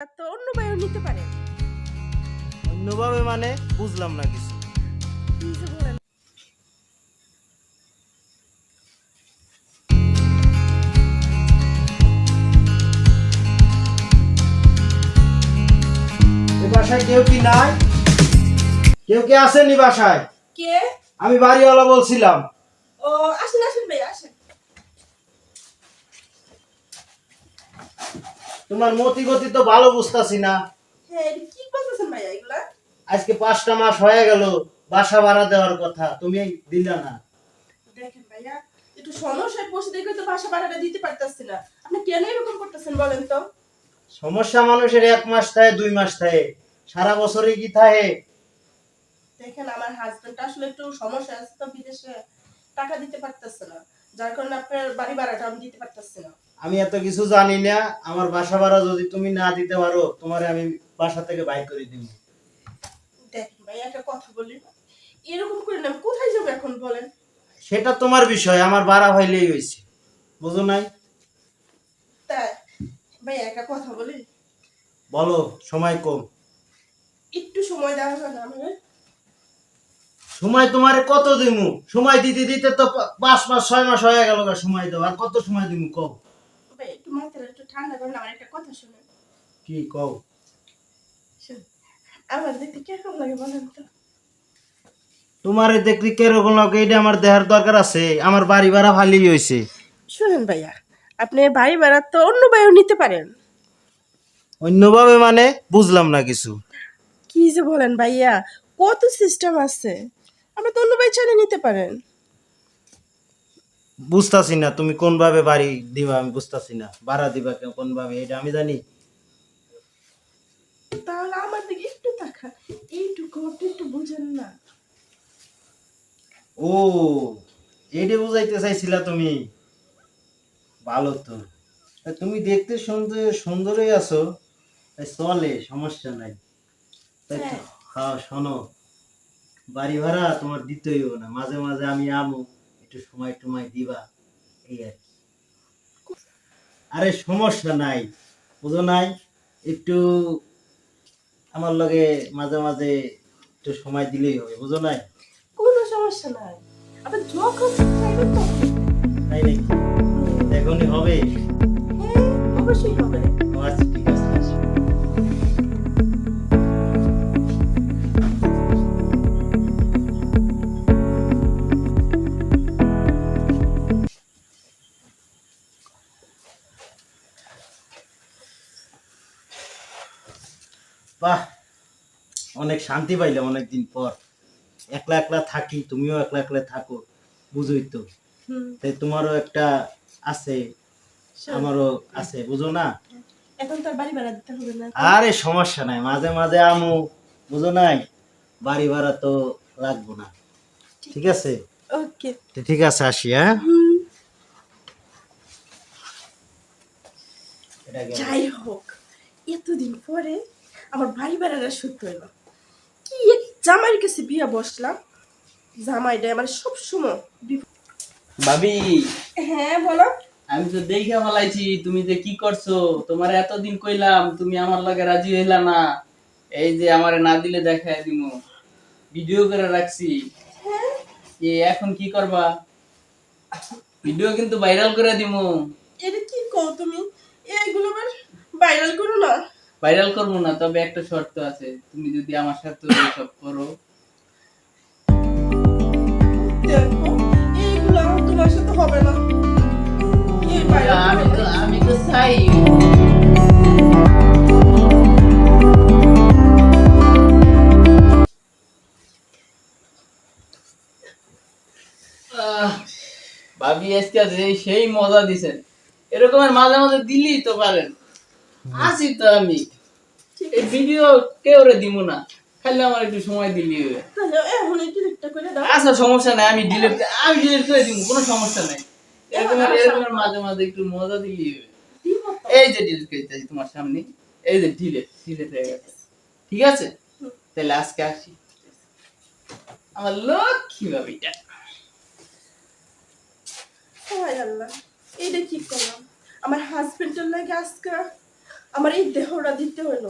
তো নিতে পারেন অন্যভাবে মানে বুঝলাম না কিছু। কি যে বলেন এ বাসায় কেউ কি নাই? কেউ কি আসেনি বাসায়? কে? আমি বাড়িওয়ালা বলছিলাম। ও আসেন আসেন ভাই আসেন। তোমার মতি গতি তো ভালো বুঝতাছি না। কি বলতেছেন ভাইয়া এগুলা? আজকে পাঁচটা মাস হয়ে গেল বাসা ভাড়া দেওয়ার কথা তুমি দিলা না। দেখেন ভাইয়া একটু সমস্যায় বসে দেখে তো বাসা ভাড়াটা দিতে পারতেছি না। আপনি কেন এরকম করতেছেন বলেন তো? সমস্যা মানুষের এক মাস থাকে দুই মাস থাকে। সারা বছরই কি থাকে? দেখেন আমার হাজবেন্ড আসলে একটু সমস্যা আছে তো বিদেশে টাকা দিতে পারতেছে না। যার কারণে আপনার বাড়ি ভাড়াটা আমি দিতে পারতেছি না। আমি এত কিছু জানি না আমার বাসা ভাড়া যদি তুমি না দিতে পারো তোমারে আমি বাসা থেকে বাইর করে দিব। দেখেন ভাই একটা কথা বলি এরকম করে না কোথায় যাব এখন বলেন? সেটা তোমার বিষয় আমার ভাড়া হইলেই হয়েছে বুঝো নাই? তাই ভাই একটা কথা বলি বলো সময় কম। একটু সময় দেওয়া হবে না আমাকে সময় তোমারে কত দিমু? সময় দিতে দিতে তো পাঁচ মাস ছয় মাস হয়ে গেল সময় দাও আর কত সময় দিমু কও? একটু মাথাটা একটু ঠান্ডা করুন আমার একটা কথা শুনুন কি কও? শুনুন, আমার দেখতে কীরকম লাগে বলেন তো? তোমারে দেখলি কেরকম লাগে? এটা আমার দেহার দরকার আছে। আমার বাড়ি ভাড়া ভালোই হয়েছে শুনুন ভাইয়া আপনি বাড়ি ভাড়া তো অন্য বায়ু নিতে পারেন। অন্যভাবে মানে? বুঝলাম না কিছু। কি যে বলেন ভাইয়া কত সিস্টেম আছে? আপনি তো অন্য বাড়ি চালিয়ে নিতে পারেন। বুঝতাছি না তুমি কোন ভাবে বাড়ি দিবা আমি বুঝতাছি না। ভাড়া দিবা কোন ভাবে এটা আমি জানি। তাহলে আমার দিকে একটু তাকান এইটুকু আপনি একটু বুঝেন না। ও এইটা বুঝাইতে চাইছিলা তুমি। ভালো তো। তুমি দেখতে সুন্দর সুন্দরই আছো। তাই চলে সমস্যা নাই। তাই। হ্যাঁ। শোনো। বাড়ি ভাড়া তোমার দিতেই হবে না। মাঝে মাঝে আমি আমু একটু সময় টময় দিবা এই আর কি। আরে সমস্যা নাই বুঝো নাই? একটু আমার লগে মাঝে মাঝে একটু সময় দিলেই হবে বুঝো নাই? কোনো সমস্যা নাই। আপনি যখন চাইবেন তখন। তাই নাকি? এখনই হবে? হ্যাঁ অবশ্যই হবে। বাহ অনেক শান্তি পাইলাম অনেকদিন পর। একলা একলা থাকি তুমিও একলা একলা থাকো বুঝোই তো। তাই তোমারও একটা আছে আমারও আছে বুঝো না? এখন তো বাড়ি ভাড়া দিতে হবে না। আরে সমস্যা নাই মাঝে মাঝে আমু বুঝো নাই? বাড়ি ভাড়া তো লাগবো না। ঠিক আছে? ওকে। ঠিক আছে আসি হ্যাঁ? এটা যাই হোক এতদিন পরে আমার বাড়ি ভাড়াটা সত্যি হইল। কি এক জামাইয়ের কাছে বিয়া বসলাম। জামাইটা আমার সবসময় ভাবি। হ্যাঁ বলো। আমি তো দেখে ফেলাইছি তুমি যে কি করছ? তোমার এতদিন কইলাম তুমি আমার লগে রাজি হইলা না। এই যে আমার না দিলে দেখায় দিমু। ভিডিও করে রাখছি। হ্যাঁ। এ এখন কি করবা? ভিডিও কিন্তু ভাইরাল করে দিমু। এটা কি কও তুমি? এইগুলো ভাইরাল করো না। ভাইরাল করব না তবে একটা শর্ত আছে তুমি যদি আমার সাথে সব করো। এইগুলো তোমার সাথে হবে না। এই viral আমি করো তো আমি তো চাই। ভাবি আজকে সেই মজা দিছেন। এরকমের মাঝে মাঝে দিলেই তো পারেন। আছি তো আমি। এই ভিডিও কেউ দিব না? খালি আমার একটু সময় দিলি হবে আচ্ছা সমস্যা নাই আমি ডিলিট আমি ডিলিট করে দিব কোনো সমস্যা নাই। মাঝে মাঝে একটু মজা দিলি হবে এই যে ডিলিট করে তোমার সামনে। এই যে ডিলিট ডিলিট হয়ে গেছে। ঠিক আছে? তাহলে আজকে আসি। আমার লক্ষ্মী হায় আল্লাহ এইটা কি করলাম? আমার হাজবেন্ডের লাগে আজকে আমার এই দেহটা দিতে হইল